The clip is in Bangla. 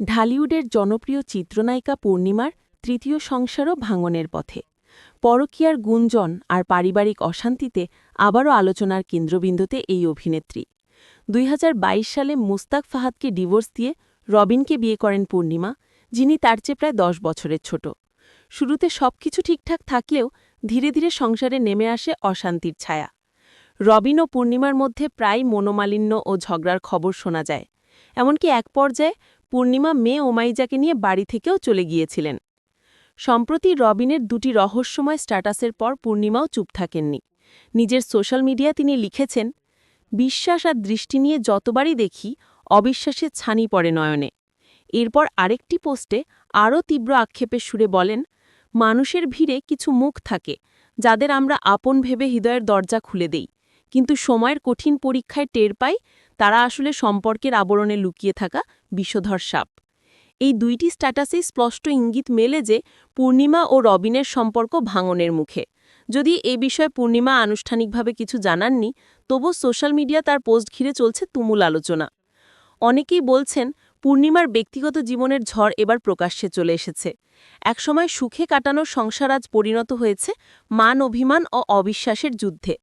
ঢালিউডের জনপ্রিয় চিত্রনায়িকা পূর্ণিমার তৃতীয় সংসারও ভাঙনের পথে। পরকীয়ার গুঞ্জন আর পারিবারিক অশান্তিতে আবারও আলোচনার কেন্দ্রবিন্দুতে এই অভিনেত্রী। দুই হাজার বাইশ সালে মুস্তাক ফাহাদকে ডিভোর্স দিয়ে রবিনকে বিয়ে করেন পূর্ণিমা, যিনি তার চেয়ে প্রায় দশ বছরের ছোট। শুরুতে সবকিছু ঠিকঠাক থাকলেও ধীরে ধীরে সংসারে নেমে আসে অশান্তির ছায়া। রবিন ও পূর্ণিমার মধ্যে প্রায় মনোমালিন্য ও ঝগড়ার খবর শোনা যায়, এমনকি এক পর্যায়ে পূর্ণিমা মেয়ে ওমাইজাকে নিয়ে বাড়ি থেকেও চলে গিয়েছিলেন। সম্প্রতি রবিনের দুটি রহস্যময় স্ট্যাটাসের পর পূর্ণিমাও চুপ থাকেননি। নিজের সোশ্যাল মিডিয়া তিনি লিখেছেন, বিশ্বাস আর দৃষ্টি নিয়ে যতবারই দেখি, অবিশ্বাসে ছানি পড়ে নয়নে। এরপর আরেকটি পোস্টে আরও তীব্র আক্ষেপের সুরে বলেন, মানুষের ভিড়ে কিছু মুখ থাকে, যাদের আমরা আপন ভেবে হৃদয়ের দরজা খুলে দেই। কিন্তু সময়ের কঠিন পরীক্ষায় টের পাই তারা আসলে সম্পর্কের আবরণে লুকিয়ে থাকা বিষধর সাপ। এই দুইটি স্ট্যাটাসেই স্পষ্ট ইঙ্গিত মেলে যে পূর্ণিমা ও রবিনের সম্পর্ক ভাঙনের মুখে। যদি এ বিষয়ে পূর্ণিমা আনুষ্ঠানিকভাবে কিছু জানাননি তবু সোশ্যাল মিডিয়া তার পোস্ট ঘিরে চলছে তুমুল আলোচনা। অনেকেই বলছেন, পূর্ণিমার ব্যক্তিগত জীবনের ঝড় এবার প্রকাশ্যে চলে এসেছে। একসময় সুখে কাটানো সংসার আজ পরিণত হয়েছে মান অভিমান ও অবিশ্বাসের যুদ্ধে।